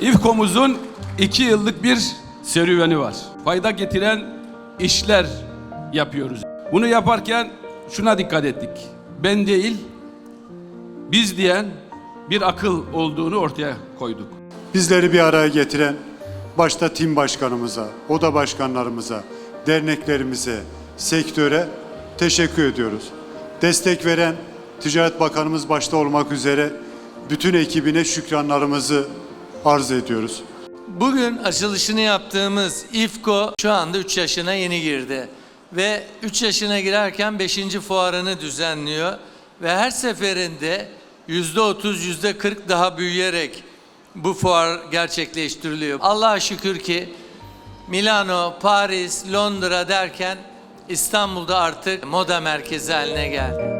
İFKOM'uzun iki yıllık bir serüveni var. Fayda getiren işler yapıyoruz. Bunu yaparken şuna dikkat ettik. Ben değil, biz diyen bir akıl olduğunu ortaya koyduk. Bizleri bir araya getiren başta tim başkanımıza, oda başkanlarımıza, derneklerimize, sektöre teşekkür ediyoruz. Destek veren Ticaret Bakanımız başta olmak üzere bütün ekibine şükranlarımızı arz ediyoruz. Bugün açılışını yaptığımız İFKO şu anda 3 yaşına yeni girdi. Ve 3 yaşına girerken 5. fuarını düzenliyor. Ve her seferinde %30, %40 daha büyüyerek bu fuar gerçekleştiriliyor. Allah'a şükür ki Milano, Paris, Londra derken İstanbul'da artık moda merkezi haline geldi.